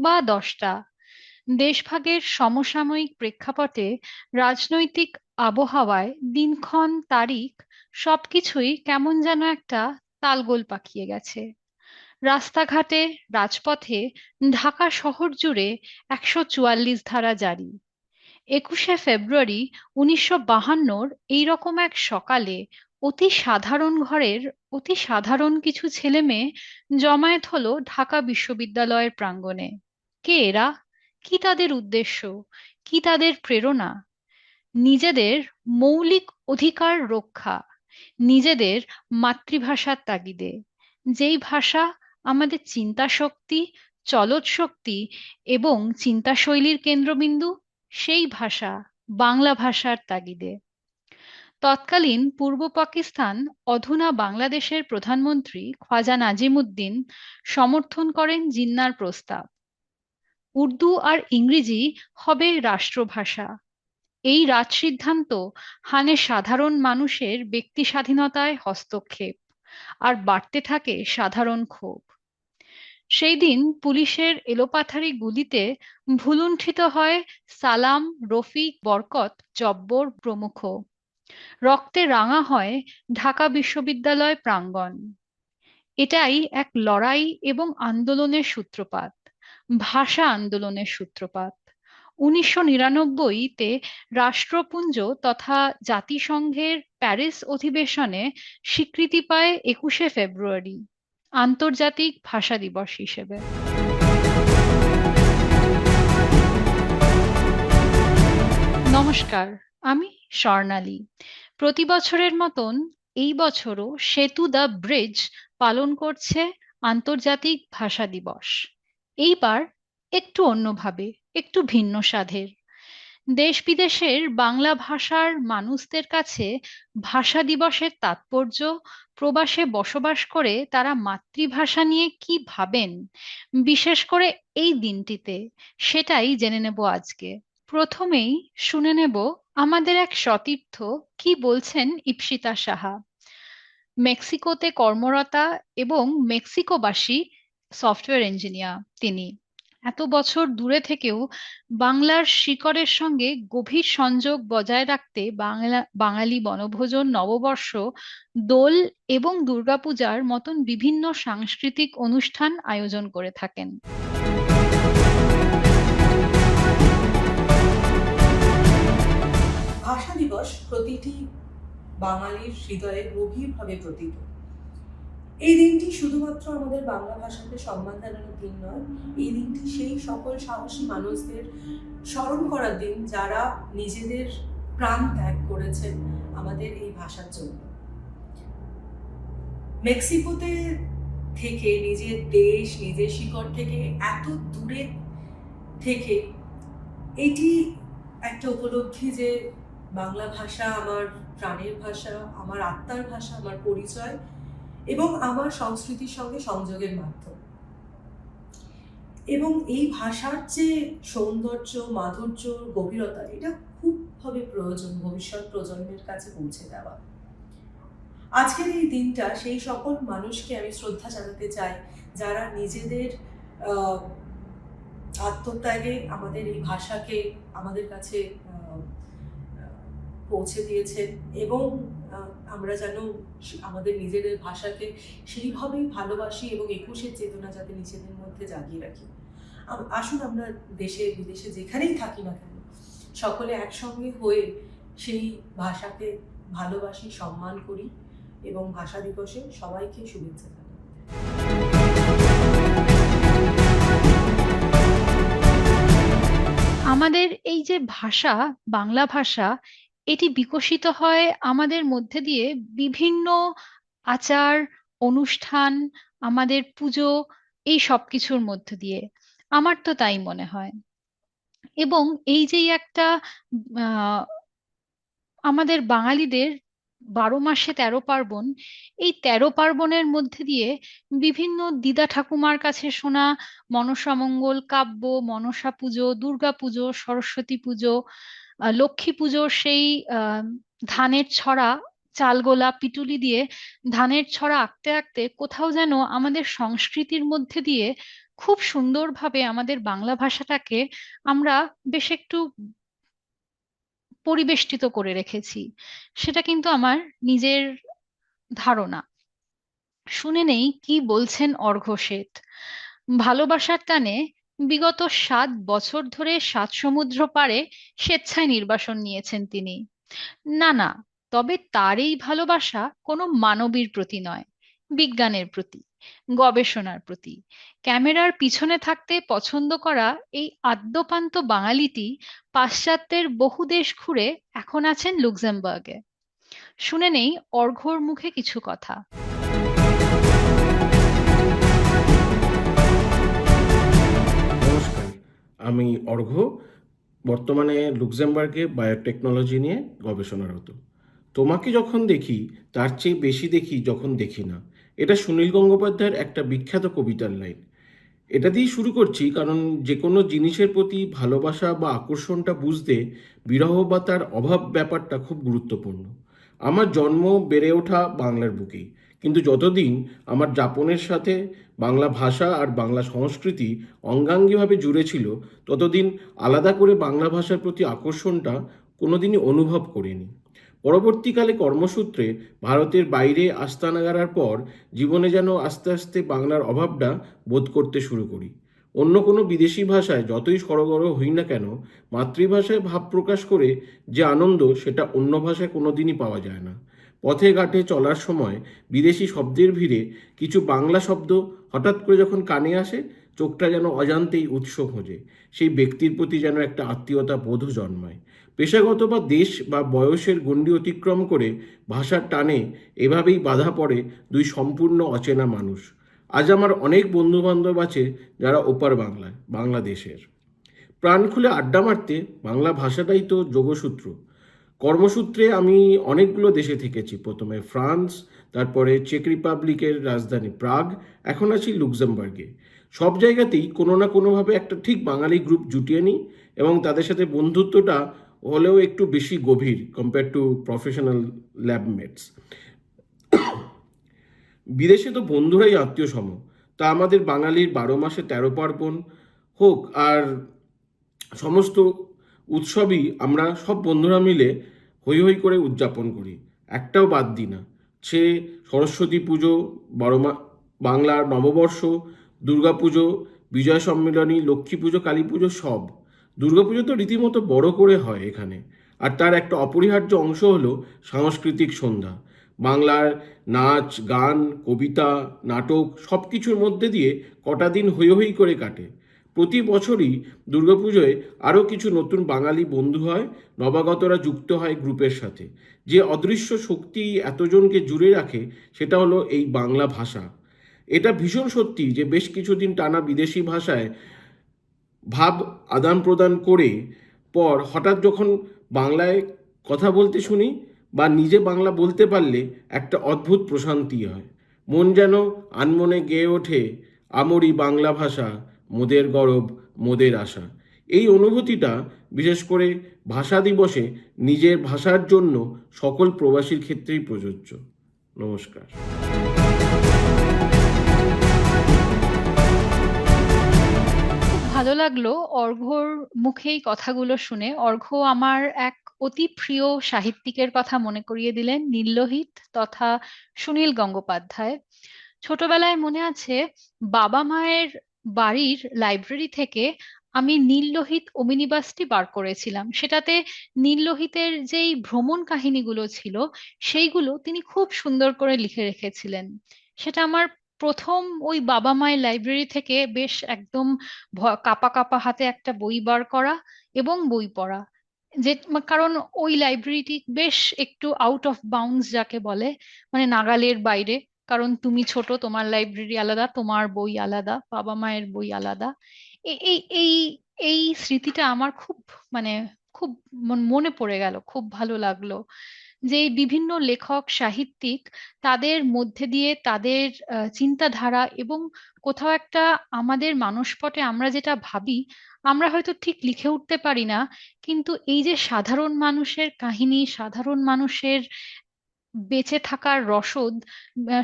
বা দশটা। দেশভাগের সমসাময়িক প্রেক্ষাপটে রাজনৈতিক আবহাওয়ায় দিনক্ষণ তারিখ সবকিছুই কেমন যেন একটা তালগোল পাকিয়ে গেছে। রাস্তাঘাটে, রাজপথে, ঢাকা শহর জুড়ে একশো চুয়াল্লিশ ধারা জারি। একুশে ফেব্রুয়ারি উনিশশো বাহান্নর এইরকম এক সকালে অতি সাধারণ ঘরের, অতি সাধারণ কিছু ছেলে মেয়ে জমায়েত হলো ঢাকা বিশ্ববিদ্যালয়ের প্রাঙ্গণে। কে এরা? কি তাদের উদ্দেশ্য? কি তাদের প্রেরণা? নিজেদের মৌলিক অধিকার রক্ষা, নিজেদের মাতৃভাষার তাগিদে। যেই ভাষা আমাদের চিন্তা শক্তি চলৎ শক্তি এবং চিন্তাশৈলীর কেন্দ্রবিন্দু, সেই ভাষা বাংলা ভাষার তাগিদে। তৎকালীন পূর্ব পাকিস্তান, অধুনা বাংলাদেশের প্রধানমন্ত্রী খাজা নাজিমুদ্দিন সমর্থন করেন জিন্নার প্রস্তাব। উর্দু আর ইংরেজি হবে রাষ্ট্রভাষা। এই রাজ সিদ্ধান্ত হানে সাধারণ মানুষের ব্যক্তি স্বাধীনতায় হস্তক্ষেপ আর বাড়তে থাকে সাধারণ ক্ষোভ। সেই দিন পুলিশের এলোপাথারি গুলিতে ভুলুণ্ঠিত হয় সালাম রফিক বরকত জব্বর প্রমুখ। রক্তে রাঙা হয় ঢাকা বিশ্ববিদ্যালয় প্রাঙ্গণ। এটাই এক লড়াই এবং আন্দোলনের সূত্রপাত, ভাষা আন্দোলনের সূত্রপাত। উনিশশো নিরানব্বইতে রাষ্ট্রপুঞ্জ তথা জাতিসংঘের প্যারিস অধিবেশনে স্বীকৃতি পায় একুশে ফেব্রুয়ারি, আন্তর্জাতিক ভাষা দিবস হিসেবে। নমস্কার। আমি স্বর্ণালী। প্রতি বছরের মতন এই বছরও সেতু দ্য ব্রিজ পালন করছে আন্তর্জাতিক ভাষা দিবস। এইবার একটু অন্যভাবে, একটু ভিন্ন স্বাদের। দেশ বিদেশের বাংলা ভাষার মানুষদের কাছে ভাষা দিবসের তাৎপর্য, প্রবাসে বসবাস করে তারা মাতৃভাষা নিয়ে কি ভাবেন, বিশেষ করে এই দিনটিতে, সেটাই জেনে নেব আজকে। প্রথমেই শুনে নেব আমাদের এক সতীর্থ কি বলছেন ইপসিতা সাহা। মেক্সিকোতে কর্মরতা এবং মেক্সিকোবাসী সফটওয়্যার ইঞ্জিনিয়ার তিনি। এত বছর দূরে থেকেও বাংলার শিকড়ের সঙ্গে গভীর সংযোগ বজায় রাখতে বাংলা, বাঙালি বনভোজন, নববর্ষ, দোল এবং দুর্গাপূজার মতন বিভিন্ন সাংস্কৃতিক অনুষ্ঠান আয়োজন করে থাকেন। প্রতিটি বাঙালির হৃদয়ে গভীরভাবে প্রতীত। এই দিনটি শুধুমাত্র আমাদের বাংলা ভাষাকে সম্মান জানানোর দিন নয়, এই দিনটি সেই সকল সাহসী মানুষদের স্মরণ করার দিন যারা নিজেদের প্রাণ ত্যাগ করেছেন আমাদের এই ভাষার জন্য। মেক্সিকোতে থেকে নিজের দেশ, নিজের শিকড় থেকে এত দূরে থেকে এটি একটা উপলব্ধি যে বাংলা ভাষা আমার প্রাণের ভাষা, আমার আত্মার ভাষা, আমার পরিচয় এবং আমার সংস্কৃতির সঙ্গে সংযোগের মাধ্যম। এবং এই ভাষার যে সৌন্দর্য, মাধুর্য, গভীরতা, এটা খুবভাবে প্রয়োজন ভবিষ্যৎ প্রজন্মের কাছে পৌঁছে দেওয়া। আজকের এই দিনটা সেই সকল মানুষকে আমি শ্রদ্ধা জানাতে চাই, যারা নিজেদের আত্মত্যাগে আমাদের এই ভাষাকে আমাদের কাছে পৌঁছে দিয়েছেন এবং আমরা যেন আমাদের নিজেদের ভাষাকে সেইভাবেই ভালোবাসি এবং একুশের চেতনা যাতে নিজেদের মধ্যে জাগিয়ে রাখি। আসুন আমরা দেশে, বিদেশে যেখানেই থাকি না কেন, সকলে একসঙ্গে হয়ে সেই ভাষাকে ভালোবাসি, সম্মান করি এবং ভাষা দিবসে সবাইকে শুভেচ্ছা আমাদের এই যে ভাষা, বাংলা ভাষা এটি বিকশিত হয় আমাদের মধ্যে দিয়ে বিভিন্ন আচার, অনুষ্ঠান, আমাদের পুজো, এই সব কিছুর মধ্য দিয়ে। আমার তো তাই মনে হয়। এবং এই যে একটা আমাদের বাঙালিদের বারো মাসে তেরো পার্বণ, এই তেরো পার্বণের মধ্যে দিয়ে বিভিন্ন দিদা ঠাকুমার কাছে শোনা মনসামঙ্গল কাব্য, মনসা পুজো, দুর্গা পুজো, সরস্বতী পুজো লক্ষ্মী পুজোর সেই ধানের ছড়া চালগোলা পিটুলি দিয়ে ধানের ছড়া আঁকতে আঁকতে কোথাও যেন আমাদের সংস্কৃতির মধ্যে দিয়ে খুব সুন্দরভাবে আমাদের বাংলা ভাষাটাকে আমরা বেশ একটু পরিবেষ্টিত করে রেখেছি। সেটা কিন্তু আমার নিজের ধারণা। শুনে নেই কি বলছেন অর্ঘ্য ভালোবাসার টানে বিগত সাত বছর ধরে সাত সমুদ্র পাড়ে স্বেচ্ছায় নির্বাসন নিয়েছেন তিনি। না না, তবে তার এই ভালোবাসা কোনো মানবীর প্রতি নয়, বিজ্ঞানের প্রতি, গবেষণার প্রতি। ক্যামেরার পিছনে থাকতে পছন্দ করা এই আদ্যপান্ত বাঙালিটি পাশ্চাত্যের বহু দেশ ঘুরে এখন আছেন লুক্সেমবার্গে। শুনে নেই অর্ঘ্যর মুখে কিছু কথা। আমি অর্ঘ্য বর্তমানে লুক্সেমবার্গে বায়োটেকনোলজি নিয়ে গবেষণারত। তোমাকে যখন দেখি, তার চেয়ে বেশি দেখি যখন দেখি না। এটা সুনীল গঙ্গোপাধ্যায়ের একটা বিখ্যাত কবিতার লাইন। এটা দিয়েই শুরু করছি, কারণ যে কোনো জিনিসের প্রতি ভালোবাসা বা আকর্ষণটা বুঝতে বিরহ বা তার অভাব ব্যাপারটা খুব গুরুত্বপূর্ণ। আমার জন্ম বেড়ে ওঠা বাংলার বুকেই কিন্তু যতদিন আমার যাপনের সাথে বাংলা ভাষা আর বাংলা সংস্কৃতি অঙ্গাঙ্গিভাবে জুড়ে ছিল, ততদিন আলাদা করে বাংলা ভাষার প্রতি আকর্ষণটা কোনোদিনই অনুভব করিনি। পরবর্তীকালে কর্মসূত্রে ভারতের বাইরে আস্তানা গাড়ার পর জীবনে যেন আস্তে আস্তে বাংলার অভাবটা বোধ করতে শুরু করি। অন্য কোনো বিদেশি ভাষায় যতই সরগর হই না কেন, মাতৃভাষায় ভাব প্রকাশ করে যে আনন্দ সেটা অন্য ভাষায় কোনোদিনই পাওয়া যায় না। পথে ঘাটে চলার সময় বিদেশি শব্দের ভিড়ে কিছু বাংলা শব্দ হঠাৎ করে যখন কানে আসে, চোখটা যেন অজান্তেই উৎস খোঁজে। সেই ব্যক্তির প্রতি যেন একটা আত্মীয়তা বোধ জন্মায়। পেশাগত বা দেশ বা বয়সের গণ্ডি অতিক্রম করে ভাষার টানে এভাবেই বাধা পড়ে দুই সম্পূর্ণ অচেনা মানুষ। আজ আমার অনেক বন্ধু বান্ধব আছে যারা ওপার বাংলায়, বাংলাদেশের। প্রাণ খুলে আড্ডা মারতে বাংলা ভাষাটাই তো যোগসূত্র। কর্মসূত্রে আমি অনেকগুলো দেশে থেকেছি। প্রথমে ফ্রান্স, তারপরে চেক রিপাবলিকের রাজধানী প্রাগ, এখন আছি লুক্সেমবার্গে। সব জায়গাতেই কোনো না কোনোভাবে একটা ঠিক বাঙালি গ্রুপ জুটিয়ে নিই এবং তাদের সাথে বন্ধুত্বটা হলেও একটু বেশি গভীর কম্পেয়ার টু প্রফেশনাল ল্যাবমেটস বিদেশে তো বন্ধুরাই আত্মীয় সম তা আমাদের বাঙালির বারো মাসে তেরো পার্বণ হোক আর সমস্ত উৎসবই আমরা সব বন্ধুরা মিলে হৈ হৈ করে উদযাপন করি। একটাও বাদ দিই না। সে সরস্বতী পুজো, বড় বাংলার নববর্ষ, দুর্গা পুজো, বিজয় সম্মেলনী, লক্ষ্মী পুজো, কালী পুজো সব। দুর্গা পুজো তো রীতিমতো বড় করে হয় এখানে। আর তার একটা অপরিহার্য অংশ হলো সাংস্কৃতিক সন্ধ্যা। বাংলার নাচ, গান, কবিতা, নাটক সব কিছুর মধ্যে দিয়ে কটা দিন হৈ হৈ করে কাটে। প্রতি বছরই দুর্গাপুজোয় আরও কিছু নতুন বাঙালি বন্ধু হয় নবাগতরা যুক্ত হয় গ্রুপের সাথে। যে অদৃশ্য শক্তি এতজনকে জুড়ে রাখে, সেটা হলো এই বাংলা ভাষা। এটা ভীষণ সত্যি যে বেশ কিছুদিন টানা বিদেশি ভাষায় ভাব আদান প্রদান করে পর হঠাৎ যখন বাংলায় কথা বলতে শুনি বা নিজে বাংলা বলতে পারলে একটা অদ্ভুত প্রশান্তি হয়। মন যেন আনমনে গেয়ে ওঠে আমরি বাংলা ভাষা। মোদের গরব, মোদের আশা। এই অনুভূতিটা, বিশেষ করে ভাষা দিবসে, নিজের ভাষার জন্য সকল প্রবাসীর ক্ষেত্রেই প্রযোজ্য। নমস্কার। ভালো লাগল অর্ঘ্যর মুখেই কথাগুলো শুনে। অর্ঘ্য আমার এক অতি প্রিয় সাহিত্যিকের কথা মনে করিয়ে দিলেন নীললোহিত তথা সুনীল গঙ্গোপাধ্যায়। ছোটবেলায় মনে আছে, বাবা মায়ের বাড়ির লাইব্রেরি থেকে আমি নীললোহিত অমিনিবাসটি বার করেছিলাম। সেটাতে নীললোহিতের যেই ভ্রমণ কাহিনীগুলো ছিল, সেইগুলো তিনি খুব সুন্দর করে লিখে রেখেছিলেন। সেটা আমার প্রথম ওই বাবা মায়ের লাইব্রেরি থেকে বেশ একদম কাঁপা কাঁপা হাতে একটা বই বার করা এবং বই পড়া। যে, কারণ ওই লাইব্রেরিটি বেশ একটু আউট অফ বাউন্ডস যাকে বলে মানে নাগালের বাইরে। কারণ তুমি ছোট, তোমার লাইব্রেরি আলাদা, তোমার বই আলাদা, বাবা মায়ের বই আলাদা। এই এই এই স্মৃতিটা আমার খুব মানে খুব মনে পড়ে গেল, খুব ভালো লাগল। যে বিভিন্ন লেখক, সাহিত্যিক তাদের মধ্যে দিয়ে তাদের চিন্তাধারা এবং কোথাও একটা আমাদের মানসপটে আমরা যেটা ভাবি, আমরা হয়তো ঠিক লিখে উঠতে পারি না, কিন্তু এই যে সাধারণ মানুষের কাহিনী, সাধারণ মানুষের বেঁচে থাকার রসদ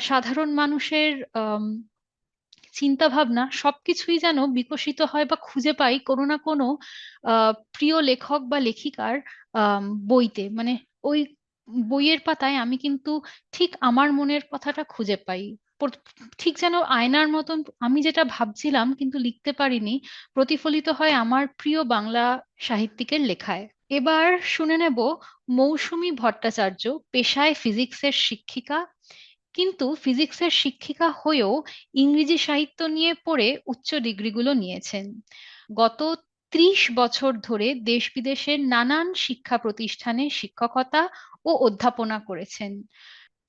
সাধারণ মানুষের চিন্তা ভাবনা সবকিছুই যেন বিকশিত হয় বা খুঁজে পাই কোনো না কোনো প্রিয় লেখক বা লেখিকার বইতে। মানে ওই বইয়ের পাতায় আমি কিন্তু ঠিক আমার মনের কথাটা খুঁজে পাই। ঠিক যেন আয়নার মতন আমি যেটা ভাবছিলাম কিন্তু লিখতে পারিনি, প্রতিফলিত হয় আমার প্রিয় বাংলা সাহিত্যিকের লেখায়। এবার শুনে নেব মৌসুমী ভট্টাচার্য পেশায় ফিজিক্সের শিক্ষিকা। কিন্তু ফিজিক্সের শিক্ষিকা হয়েও ইংরেজি সাহিত্য নিয়ে পড়ে উচ্চ ডিগ্রিগুলো নিয়েছেন। গত ত্রিশ বছর ধরে দেশ বিদেশের নানান শিক্ষা প্রতিষ্ঠানে শিক্ষকতা ও অধ্যাপনা করেছেন।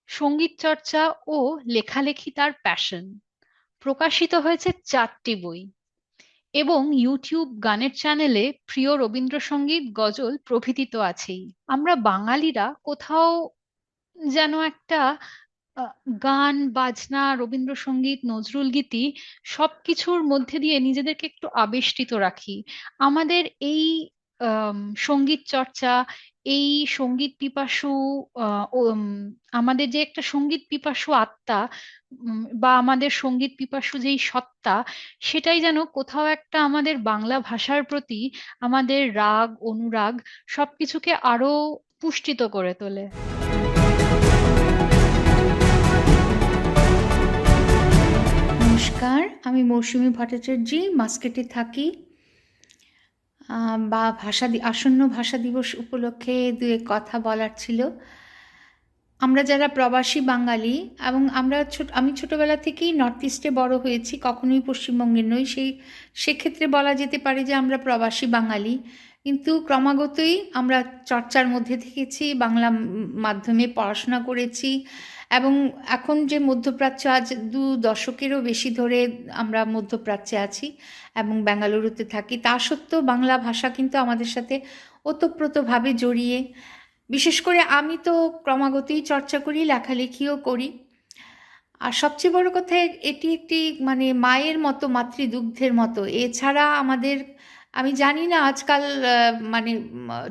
সংগীত চর্চা ও লেখালেখি তার প্যাশন প্রকাশিত হয়েছে চারটি বই। এবং ইউটিউব গানের চ্যানেলে প্রিয় রবীন্দ্রসঙ্গীত গজল প্রভৃতি তো আছেই। আমরা বাঙালিরা কোথাও যেন একটা গান, বাজনা, রবীন্দ্রসঙ্গীত, নজরুল গীতি সবকিছুর মধ্যে দিয়ে নিজেদেরকে একটু আবেষ্টিত রাখি। আমাদের এই সংগীত চর্চা এই সংগীত পিপাসু আমাদের যে একটা সংগীত পিপাসু আত্মা বা আমাদের সংগীত পিপাসু যেই সত্তা, সেটাই যেন কোথাও একটা আমাদের বাংলা ভাষার প্রতি আমাদের রাগ, অনুরাগ সবকিছুকে আরও পুষ্টিত করে তোলে। নমস্কার, আমি মৌসুমী ভট্টাচার্য, মাস্কেটে থাকি। বা ভাষা আসন্ন ভাষা দিবস উপলক্ষে দু এক কথা বলার ছিল। আমরা যারা প্রবাসী বাঙালি এবং আমরা ছোট, আমি ছোটোবেলা থেকেই নর্থ ইস্টে বড় হয়েছি, কখনোই পশ্চিমবঙ্গের নই। সেই, সেক্ষেত্রে বলা যেতে পারে যে আমরা প্রবাসী বাঙালি। কিন্তু ক্রমাগতই আমরা চর্চার মধ্যে থেকেছি, বাংলা মাধ্যমে পড়াশোনা করেছি এবং এখন যে মধ্যপ্রাচ্য, আজ দু দশকেরও বেশি ধরে আমরা মধ্যপ্রাচ্যে আছি এবং বেঙ্গালুরুতে থাকি। তা সত্ত্বেও বাংলা ভাষা কিন্তু আমাদের সাথে ওতপ্রোতভাবে জড়িয়ে, বিশেষ করে আমি তো ক্রমাগতই চর্চা করি, লেখালেখিও করি। আর সবচেয়ে বড় কথা, এটি একটি মানে মায়ের মতো, মাতৃদুগ্ধের মতো। এছাড়া আমাদের আমি জানি না আজকাল মানে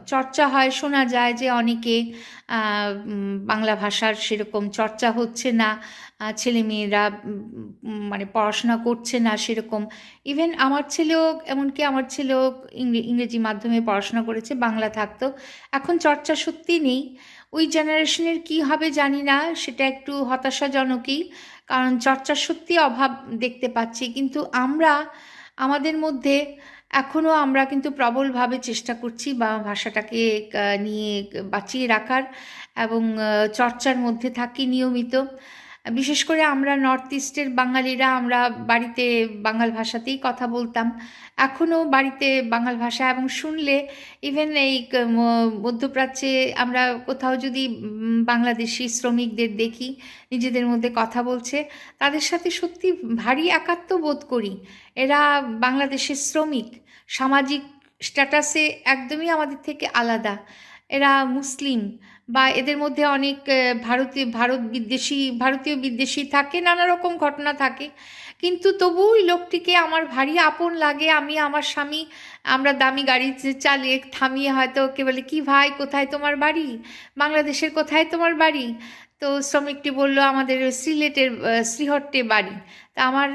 চর্চা হয় শোনা যায় যে অনেকে বাংলা ভাষার সেরকম চর্চা হচ্ছে না উম, উম, মানে পড়াশোনা করছে না সেরকম। ইভেন আমার ছেলেও এমনকি আমার ছেলেও ইংরেজি মাধ্যমে পড়াশোনা করেছে বাংলা থাকতো। এখন চর্চা সত্যি নেই। ওই জেনারেশনের কি হবে জানি না সেটা একটু হতাশাজনকই কারণ চর্চার সত্যি অভাব দেখতে পাচ্ছি। কিন্তু আমরা আমাদের মধ্যে এখনও আমরা কিন্তু প্রবলভাবে চেষ্টা করছি বা ভাষাটাকে নিয়ে বাঁচিয়ে রাখার এবং চর্চার মধ্যে থাকি নিয়মিত। বিশেষ করে আমরা নর্থ ইস্টের বাঙালিরা, আমরা বাড়িতে বাঙাল ভাষাতেই কথা বলতাম। এখনও বাড়িতে বাঙাল ভাষা এবং শুনলে ইভেন এই মধ্যপ্রাচ্যে আমরা কোথাও যদি বাংলাদেশি শ্রমিকদের দেখি, নিজেদের মধ্যে কথা বলছে, তাদের সাথে সত্যি ভারী একাত্ম বোধ করি। এরা বাংলাদেশের শ্রমিক, সামাজিক স্ট্যাটাসে একদমই আমাদের থেকে আলাদা। এরা মুসলিম বা এদের মধ্যে অনেক ভারতীয়, ভারত বিদ্বেষী, ভারতীয় বিদ্বেষী থাকে, নানা রকম ঘটনা থাকে। কিন্তু তবু ওই লোকটিকে আমার ভারী আপন লাগে, আমি আমার স্বামী, আমরা দামি গাড়ি চালিয়ে থামিয়ে হয়তো ওকে বলে, কি ভাই, কোথায় তোমার বাড়ি? বাংলাদেশের কোথায় তোমার বাড়ি? তো শ্রমিকটি বলল, আমাদের সিলেটের শ্রীহট্টে বাড়ি। তা আমার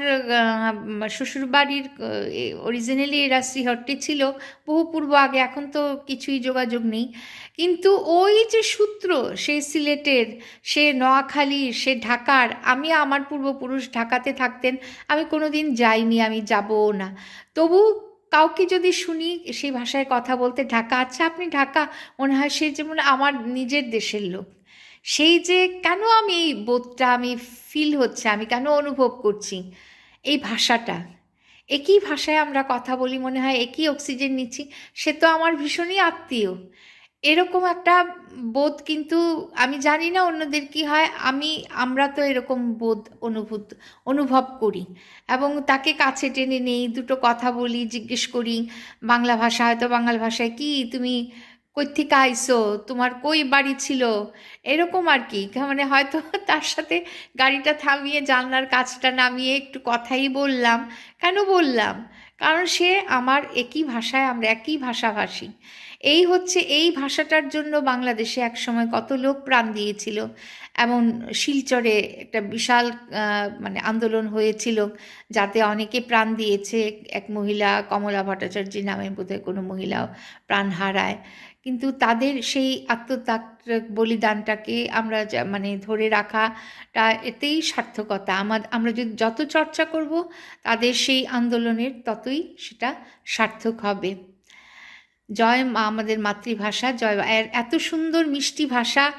শ্বশুর বাড়ির অরিজিনালি এরা শ্রীহট্টে ছিল, বহু পূর্ব আগে, এখন তো কিছুই যোগাযোগ নেই। কিন্তু ওই যে সূত্র, সে সিলেটের, সে নোয়াখালী, সে ঢাকার, আমি আমার পূর্বপুরুষ ঢাকাতে থাকতেন, আমি কোনোদিন যাইনি, আমি যাবও না। তবু কাউকে যদি শুনি সেই ভাষায় কথা বলতে, ঢাকা আচ্ছা আপনি ঢাকা? মনে হয় সে যেমন আমার নিজের দেশের লোক। সেই যে কেন আমি এই বোধটা আমি ফিল হচ্ছে, আমি কেন অনুভব করছি, এই ভাষাটা, একই ভাষায় আমরা কথা বলি মনে হয়, একই অক্সিজেন নিচ্ছি, সে তো আমার ভীষণই আত্মীয়। এরকম একটা বোধ কিন্তু আমি জানি না অন্যদের কি হয়, আমি, আমরা তো এরকম বোধ অনুভূত, অনুভব করি এবং তাকে কাছে টেনে নেই, দুটো কথা বলি, জিজ্ঞেস করি, বাংলা ভাষা হয়তো বাংলা ভাষায়, কি তুমি কই থেকে আইসো তোমার কই বাড়ি ছিল? এরকম আর কি। মানে হয়তো তার সাথে গাড়িটা থামিয়ে জানলার কাজটা নামিয়ে একটু কথাই বললাম। কেন বললাম? কারণ সে আমার একই ভাষায়, আমরা একই ভাষাভাষী। এই হচ্ছে, এই ভাষাটার জন্য বাংলাদেশে একসময় কত লোক প্রাণ দিয়েছিল। এমন শিলচরে একটা বিশাল মানে আন্দোলন হয়েছিল যাতে অনেকে প্রাণ দিয়েছে এক মহিলা কমলা ভট্টাচার্য নামে বোধহয় কোনো মহিলাও প্রাণ হারায়। কিন্তু তাদের সেই আত্মত্যাগ বলিদানটাকে আমরা মানে ধরে রাখাটা এতেই সার্থকতা। আমার আমরা যদি যত চর্চা করব তাদের সেই আন্দোলনের ততই সেটা সার্থক হবে। জয় আমাদের মাতৃভাষা, জয় এত সুন্দর মিষ্টি ভাষা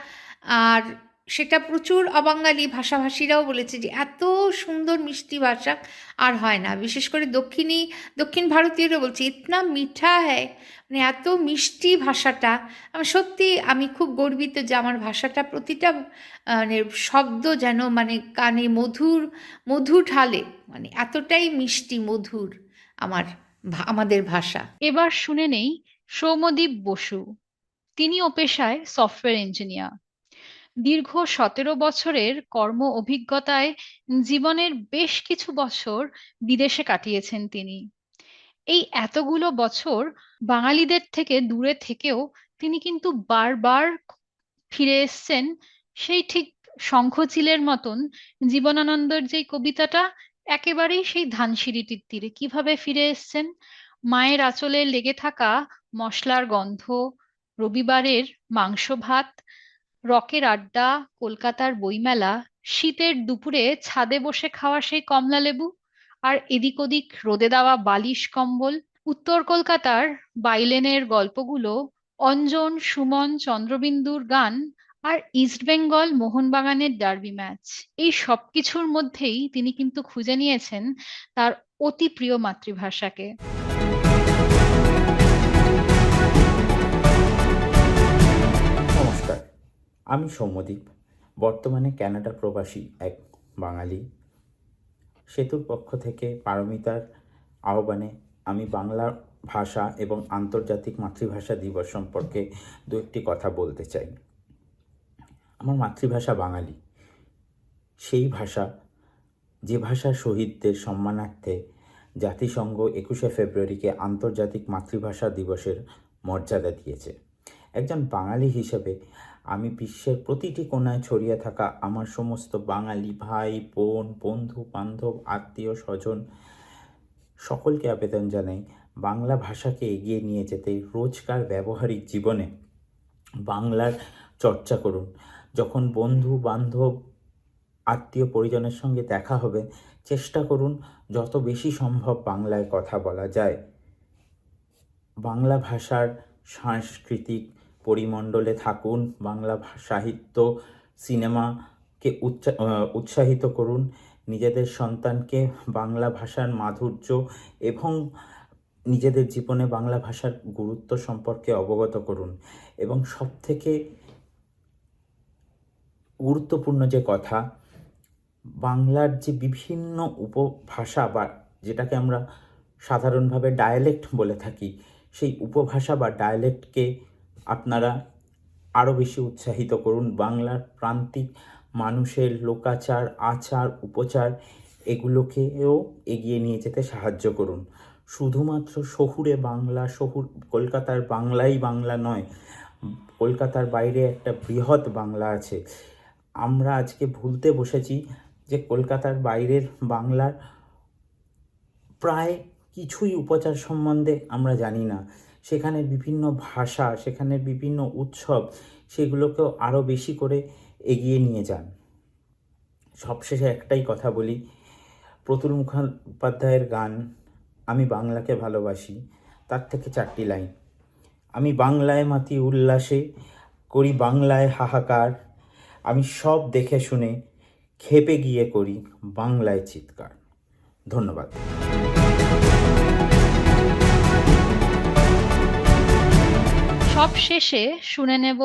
আর সেটা প্রচুর অবাঙালি ভাষাভাষীরাও বলেছে যে এত সুন্দর মিষ্টি ভাষা আর হয় না। বিশেষ করে দক্ষিণী, দক্ষিণ ভারতীয়রা বলছে, ইতনা মিঠা হ্যায় মানে এত মিষ্টি ভাষাটা। আমি সত্যি, আমি খুব গর্বিত যে আমার ভাষাটা প্রতিটা মানে শব্দ যেন মানে কানে মধুর মধু ঢালে মানে এতটাই মিষ্টি, মধুর আমার আমাদের ভাষা। এবার শুনে নেই, সৌম্যদীপ বসু। তিনি ও পেশায় সফটওয়্যার ইঞ্জিনিয়ার। দীর্ঘ সতেরো বছরের কর্ম অভিজ্ঞতায় জীবনের বেশ কিছু বছর বিদেশে কাটিয়েছেন তিনি। এই এতগুলো বছর বাঙালিদের থেকে দূরে থেকেও তিনি কিন্তু বারবার ফিরে এসেছেন সেই ঠিক শঙ্খচিলের মতন জীবনানন্দর যেই কবিতাটা, একেবারেই সেই ধানসিঁড়িটির তীরে। কীভাবে ফিরে এসছেন? মায়ের আঁচলে লেগে থাকা মশলার গন্ধ, রবিবারের মাংস ভাত রকের আড্ডা, কলকাতার বইমেলা, শীতের দুপুরে ছাদে বসে খাওয়া সেই কমলা লেবু আর এদিক ওদিক রোদে দেওয়া বালিশ কম্বল, উত্তর কলকাতার বাইলেনের গল্পগুলো, অঞ্জন, সুমন, চন্দ্রবিন্দুর গান আর ইস্টবেঙ্গল মোহনবাগানের ডার্বি ম্যাচ। এই সবকিছুর মধ্যেই তিনি কিন্তু খুঁজে নিয়েছেন তার অতি প্রিয় মাতৃভাষাকে। আমি সৌম্যদীপ, বর্তমানে কানাডা প্রবাসী এক বাঙালি। সেতুর পক্ষ থেকে পারমিতার আহ্বানে আমি বাংলা ভাষা এবং আন্তর্জাতিক মাতৃভাষা দিবস সম্পর্কে দু একটি কথা বলতে চাই। আমার মাতৃভাষা বাঙালি। সেই ভাষা, যে ভাষার শহীদদের সম্মানার্থে জাতিসংঘ একুশে ফেব্রুয়ারিকে আন্তর্জাতিক মাতৃভাষা দিবসের মর্যাদা দিয়েছে। একজন বাঙালি হিসেবে আমি বিশ্বের প্রতিটি কোণায় ছড়িয়ে থাকা আমার সমস্ত বাঙালি ভাই, বোন, বন্ধু, বান্ধব, আত্মীয়, স্বজন, সকলকে আবেদন জানাই, বাংলা ভাষাকে এগিয়ে নিয়ে যেতে রোজকার ব্যবহারিক জীবনে বাংলার চর্চা করুন। যখন বন্ধু, বান্ধব, আত্মীয় পরিজনের সঙ্গে দেখা হবে, চেষ্টা করুন যত বেশি সম্ভব বাংলায় কথা বলা যায়। বাংলা ভাষার সাংস্কৃতিক পরিমণ্ডলে থাকুন, বাংলা সাহিত্য সিনেমাকে উৎসাহিত করুন। নিজেদের সন্তানকে বাংলা ভাষার মাধুর্য এবং নিজেদের জীবনে বাংলা ভাষার গুরুত্ব সম্পর্কে অবগত করুন এবং সবথেকে গুরুত্বপূর্ণ যে কথা, বাংলার যে বিভিন্ন উপভাষা বা যেটাকে আমরা সাধারণভাবে ডায়ালেক্ট বলে থাকি, সেই উপভাষা বা ডায়ালেক্টকে আপনারা আরও বেশি উৎসাহিত করুন। বাংলার প্রান্তিক মানুষের লোকাচার, আচার, উপচার এগুলোকেও এগিয়ে নিয়ে যেতে সাহায্য করুন। শুধুমাত্র শহুরে বাংলা, শহুর, কলকাতার বাংলাই বাংলা নয়, কলকাতার বাইরে একটা বৃহৎ বাংলা আছে। আমরা আজকে ভুলতে বসেছি যে কলকাতার বাইরের বাংলার প্রায় কিছুই উপচার সম্বন্ধে আমরা জানি না। সেখানে বিভিন্ন ভাষা, সেখানে বিভিন্ন উৎসব সেগুলোকেও আরও বেশি করে এগিয়ে নিয়ে যান। সবশেষে একটাই কথা বলি, প্রতুল মুখোপাধ্যায়ের গান, আমি বাংলাকে ভালোবাসি তার থেকে চারটি লাইন। আমি বাংলায় মাতি উল্লাসে, করি বাংলায় হাহাকার, আমি সব দেখে শুনে খেপে গিয়ে করি বাংলায় চিৎকার। ধন্যবাদ। সব শেষে শুনে নেব,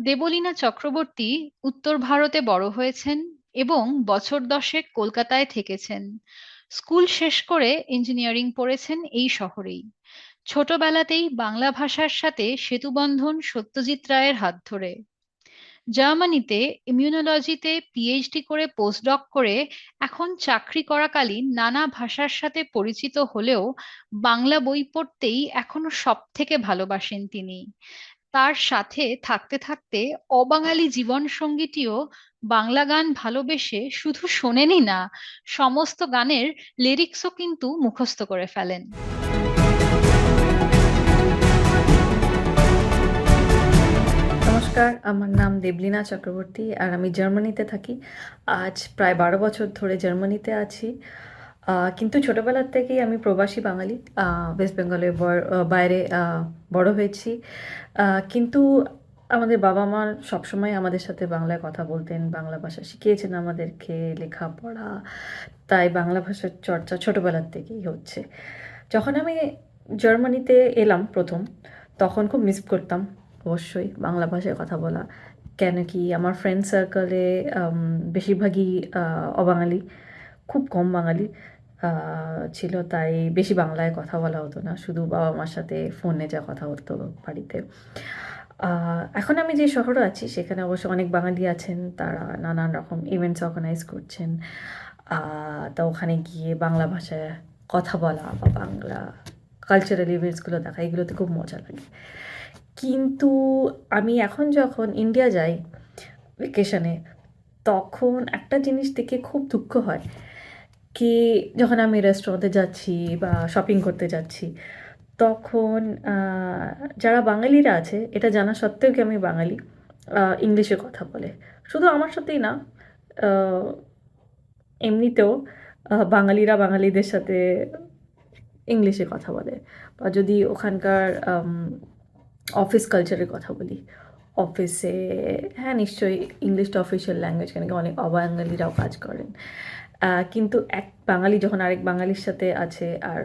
দেবলীনা চক্রবর্তী উত্তর ভারতে বড় হয়েছেন এবং বছর দশেক কলকাতায় থেকেছেন। স্কুল শেষ করে ইঞ্জিনিয়ারিং পড়েছেন এই শহরেই। ছোটবেলাতেই বাংলা ভাষার সাথে সেতুবন্ধন সত্যজিৎ রায়ের হাত ধরে। জার্মানিতে ইমিউনোলজিতে পিএইচডি করে পোস্টডক করে এখন চাকরি করাকালীন নানা ভাষার সাথে পরিচিত হলেও বাংলা বই পড়তেই এখনও সব থেকে ভালোবাসেন তিনি। তার সাথে থাকতে থাকতে অবাঙালি জীবন সঙ্গীটিও বাংলা গান ভালোবেসে শুধু শোনেনই না, সমস্ত গানের লিরিক্সও কিন্তু মুখস্থ করে ফেলেন। নমস্কার, আমার নাম দেবলীনা চক্রবর্তী আর আমি জার্মানিতে থাকি। আজ প্রায় বারো বছর ধরে জার্মানিতে আছি। কিন্তু ছোটোবেলার থেকেই আমি প্রবাসী বাঙালি। ওয়েস্ট বেঙ্গলের বাইরে বড় হয়েছি। কিন্তু আমাদের বাবা মা সবসময় আমাদের সাথে বাংলায় কথা বলতেন, বাংলা ভাষা শিখিয়েছেন আমাদেরকে, লেখাপড়া। তাই বাংলা ভাষার চর্চা ছোটোবেলার থেকেই হচ্ছে। যখন আমি জার্মানিতে এলাম প্রথম, তখন খুব মিস করতাম। অবশ্যই বাংলা ভাষায় কথা বলা। কেন কি আমার ফ্রেন্ড সার্কেলে বেশিরভাগই অবাঙালি, খুব কম বাঙালি ছিল, তাই বেশি বাংলায় কথা বলা হতো না। শুধু বাবা মার সাথে ফোনে যা কথা হতো বাড়িতে। এখন আমি যে শহরে আছি, সেখানে অবশ্য অনেক বাঙালি আছেন, তারা নানান রকম ইভেন্টস অর্গানাইজ করছেন। তা ওখানে গিয়ে বাংলা ভাষায় কথা বলা বা বাংলা কালচারাল ইভেন্টসগুলো দেখা, এগুলোতে খুব মজা লাগে। কিন্তু আমি এখন যখন ইন্ডিয়া যাই ভেকেশনে তখন একটা জিনিস দেখে খুব দুঃখ হয় কি যখন আমি রেস্টুরেন্টে যাচ্ছি বা শপিং করতে যাচ্ছি, তখন যারা বাঙালিরা আছে, এটা জানা সত্ত্বেও কি আমি বাঙালি? ইংলিশে কথা বলে। শুধু আমার সাথেই না এমনিতেও বাঙালিরা বাঙালিদের সাথে ইংলিশে কথা বলে। বা যদি ওখানকার অফিস কালচারের কথা বলি। অফিসে হ্যাঁ নিশ্চয়ই ইংলিশটা অফিসিয়াল ল্যাঙ্গুয়েজ কেন অনেক অবাঙালিরাও কাজ করেন। কিন্তু এক বাঙালি, যখন আরেক বাঙালির সাথে আছে আর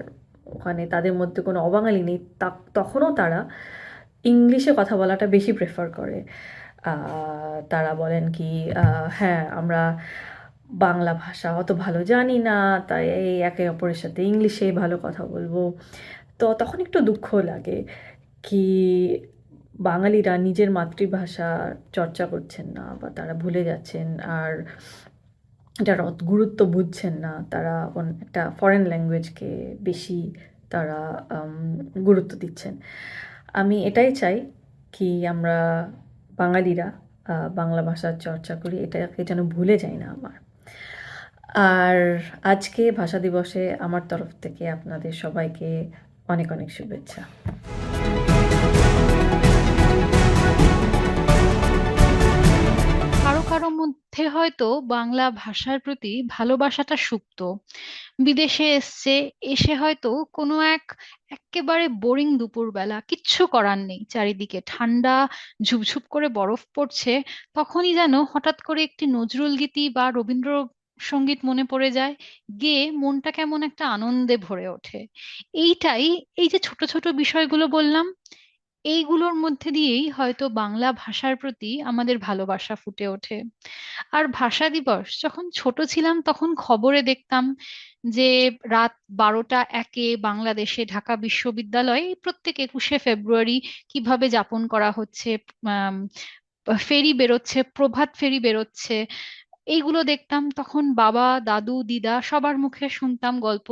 ওখানে তাদের মধ্যে কোনো অবাঙালি নেই তখনও তারা ইংলিশে কথা বলাটা বেশি প্রেফার করে। তারা বলেন কি হ্যাঁ আমরা বাংলা ভাষা অত ভালো জানি না, তাই এই একে অপরের সাথে ইংলিশেই ভালো কথা বলব। তো তখন একটু দুঃখ লাগে কি বাঙালিরা নিজের মাতৃভাষা চর্চা করছেন না বা তারা ভুলে যাচ্ছেন আর এটার গুরুত্ব বুঝছেন না, তারা একটা ফরেন ল্যাঙ্গুয়েজকে বেশি তারা গুরুত্ব দিচ্ছেন। আমি এটাই চাই কি আমরা বাঙালিরা বাংলা ভাষার চর্চা করি, এটাকে যেন ভুলে যাই না আমার। আর আজকে ভাষা দিবসে আমার তরফ থেকে আপনাদের সবাইকে অনেক অনেক শুভেচ্ছা। মধ্যে হয়তো বাংলা ভাষার প্রতি ভালোবাসাটা সুপ্ত। বিদেশে এসছে, এসে হয়তো কোনো এক একেবারে বোরিং দুপুরবেলা, কিচ্ছু করার নেই, চারিদিকে ঠান্ডা, ঝুপঝুপ করে বরফ পড়ছে, তখনই যেন হঠাৎ করে একটি নজরুল গীতি বা রবীন্দ্র সংগীত মনে পড়ে যায়, গেয়ে মনটা কেমন একটা আনন্দে ভরে ওঠে। এইটাই, এই যে ছোট ছোট বিষয়গুলো বললাম এইগুলোর মধ্যে দিয়েই হয়তো বাংলা ভাষার প্রতি আমাদের ভালোবাসা ফুটে ওঠে। আর ভাষা দিবস, যখন ছোট ছিলাম তখন খবরে দেখতাম যে রাত বারোটা একে বাংলাদেশে ঢাকা বিশ্ববিদ্যালয়ে, প্রত্যেক একুশে ফেব্রুয়ারি কীভাবে যাপন করা হচ্ছে ফেরি বেরোচ্ছে, প্রভাত ফেরি বেরোচ্ছে, এইগুলো দেখতাম। তখন বাবা, দাদু, দিদা সবার মুখে শুনতাম গল্প।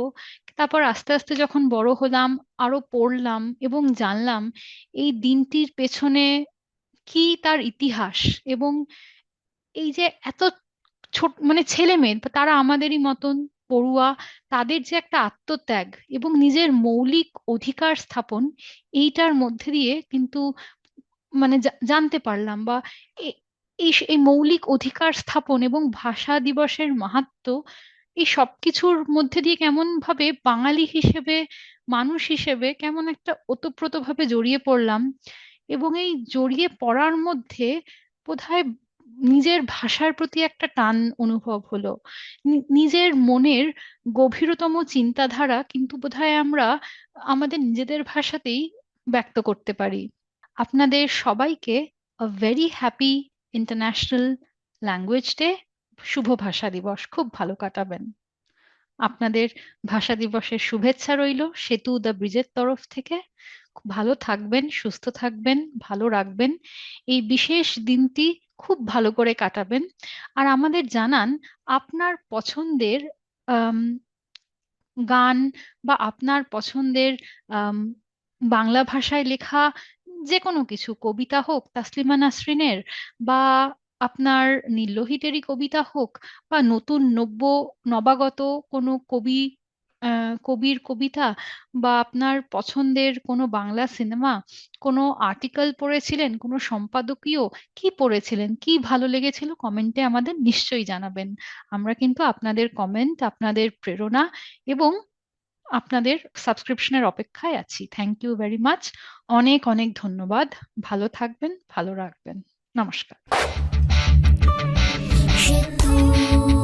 তারপর আস্তে আস্তে যখন বড় হলাম, আরও পড়লাম এবং জানলাম এই দিনটির পেছনে কি তার ইতিহাস এবং এই যে এত ছোট মানে ছেলে মেয়ে তারা আমাদেরই মতন পড়ুয়া, তাদের যে একটা আত্মত্যাগ এবং নিজের মৌলিক অধিকার স্থাপন, এইটার মধ্যে দিয়ে কিন্তু মানে জানতে পারলাম বা এই মৌলিক অধিকার স্থাপন এবং ভাষা দিবসের মাহাত্ম্য এই সবকিছুর মধ্যে দিয়ে কেমন ভাবে বাঙালি হিসেবে, মানুষ হিসেবে কেমন একটা ওতপ্রোতভাবে জড়িয়ে পড়লাম এবং এই জড়িয়ে পড়ার মধ্যে বোধহয় নিজের ভাষার প্রতি একটা টান অনুভব হলো। নিজের মনের গভীরতম চিন্তাধারা কিন্তু বোধহয় আমরা আমাদের নিজেদের ভাষাতেই ব্যক্ত করতে পারি। আপনাদের সবাইকে a very happy international language day শুভ ভাষা দিবস, খুব ভালো কাটাবেন। আপনাদের ভাষা দিবসের শুভেচ্ছা রইল সেতু দ্য ব্রিজের তরফ থেকে। ভালো থাকবেন, সুস্থ থাকবেন, ভালো রাখবেন। এই বিশেষ দিনটি খুব ভালো করে কাটাবেন। আর আমাদের জানান আপনার পছন্দের গান বা আপনার পছন্দের বাংলা ভাষায় লেখা যে কোনো কিছু, কবিতা হোক, তাসলিমা নাসরিনের বা আপনার নীললোহিতেরই কবিতা হোক বা নতুন নব্য নবাগত কোনো কবি কবির কবিতা বা আপনার পছন্দের কোনো বাংলা সিনেমা, কোনো আর্টিকেল পড়েছিলেন, কোনো সম্পাদকীয় কি পড়েছিলেন, কি ভালো লেগেছিল কমেন্টে আমাদের নিশ্চয়ই জানাবেন। আমরা কিন্তু আপনাদের কমেন্ট, আপনাদের প্রেরণা এবং আপনাদের সাবস্ক্রিপশনের অপেক্ষায় আছি। Thank you very much. অনেক অনেক ধন্যবাদ। ভালো থাকবেন, ভালো রাখবেন। নমস্কার। J'ai tout